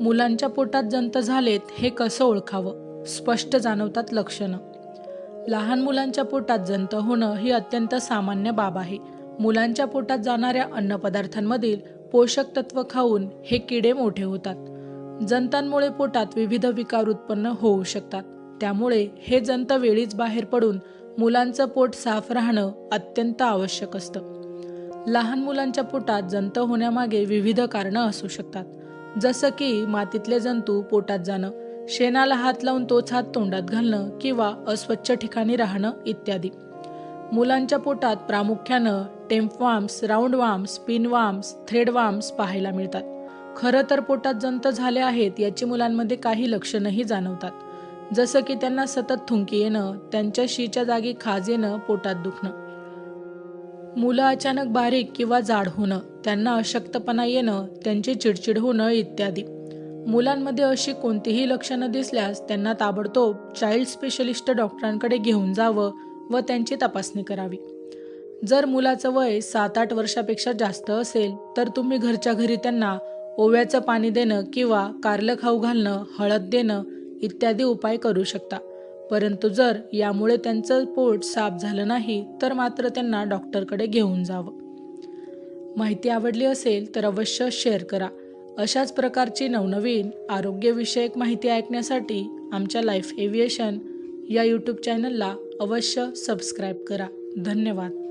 मुलांच्या पोटात जंत झालेत हे कसं ओळखावं? स्पष्ट जाणवतात लक्षणं. लहान मुलांच्या पोटात जंत होणं ही अत्यंत सामान्य बाब आहे. मुलांच्या पोटात जाणाऱ्या अन्नपदार्थांमधील पोषक तत्व खाऊन हे किडे मोठे होतात. जंतांमुळे पोटात विविध विकार उत्पन्न होऊ शकतात. त्यामुळे हे जंत वेळीच बाहेर पडून मुलांचं पोट साफ राहणं अत्यंत आवश्यक असतं. लहान मुलांच्या पोटात जंत होण्यामागे विविध कारणं असू शकतात. जसं की मातीतले जंतू पोटात जाणं शेणाला हात लावून तोच हात तोंडात घालणं किंवा अस्वच्छ ठिकाणी राहणं इत्यादी. मुलांच्या पोटात प्रामुख्यानं टेम्पवाम्स राऊंडवाम्स पिनवाम्स थ्रेडवाम्स पाहायला मिळतात. खरं तर पोटात जंत झाले आहेत याची मुलांमध्ये काही लक्षणंही जाणवतात. जसं की त्यांना सतत थुंकी येणं त्यांच्या शीच्या जागी खाज येणं पोटात दुखणं. मुलं अचानक बारीक किंवा जाड होणं त्यांना अशक्तपणा येणं त्यांची चिडचिड होणं इत्यादी. मुलांमध्ये अशी कोणतीही लक्षणं दिसल्यास त्यांना ताबडतोब चाइल्ड स्पेशलिस्ट डॉक्टरांकडे घेऊन जावं व त्यांची तपासणी करावी. जर मुलाचं वय सात आठ वर्षापेक्षा जास्त असेल तर तुम्ही घरच्या घरी त्यांना ओव्याचं पाणी देणं किंवा कारलं खाऊ घालणं हळद देणं इत्यादी उपाय करू शकता. परंतु जर यामुळे त्यांचं पोट साफ झालं नाही तर मात्र त्यांना डॉक्टरकडे घेऊन जावं. माहिती आवडली असेल तर अवश्य शेअर करा. अशाच प्रकारची नवनवीन आरोग्यविषयक माहिती ऐकण्यासाठी आमच्या लाईफ एव्हिएशन या यूट्यूब चॅनलला अवश्य सबस्क्राईब करा. धन्यवाद.